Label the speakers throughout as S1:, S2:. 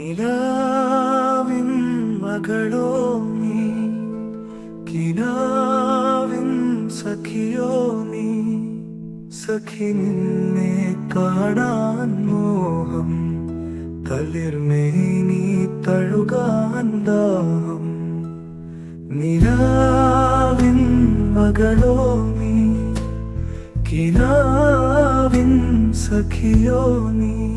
S1: നിലാവിൻ മകളോ നീ? കിനാവിൻ സഖിയോ നീ? സഖി നിന്നെ കാണാൻ മോഹം തളിർമേനി തഴുകാൻ ദാഹം. നിലാവിൻ മകളോ നീ? കിനാവിൻ സഖിയോ നീ?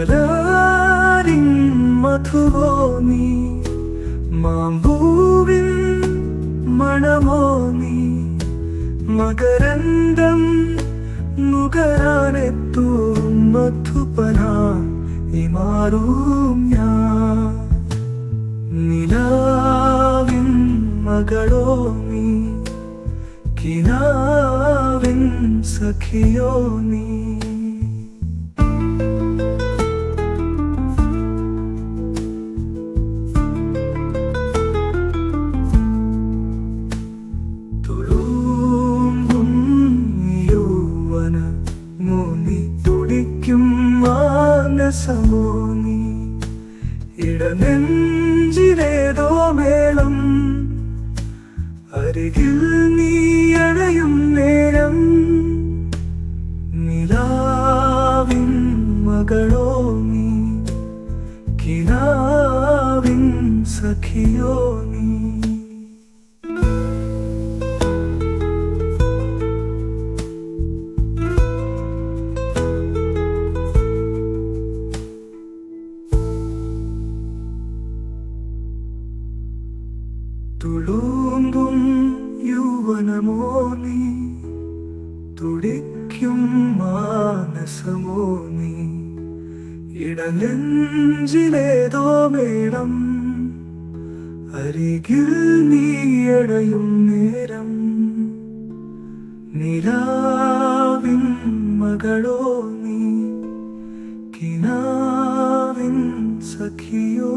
S1: മലരിൻ മധുവോ നീ മാമ്പൂവിൻ മണമോ നീ മകരന്തം നുകരാനെത്തും മധുപന ഇമാറും ഞാൻ. നിലാവിൻ മകളോ നീ കിനാവിൻ സഖിയോ നീ മാനസമോ നീ ഇടനെഞ്ചിലേതോ മേളം. അരികിൽ നീ അടയും നേരം. നിലാവിൻ മകളോ നീ. കിനാവിൻ സഖിയോ നീ. തുളുമ്പും യൗവനമോ നീ തുടിക്കും മാനസമോ നീ ഇടനെഞ്ചിലേതോ മേളം അരികിൽ നീയടയും നേരം. നിലാവിൻ മകളോ നീ കിനാവിൻ സഖിയോ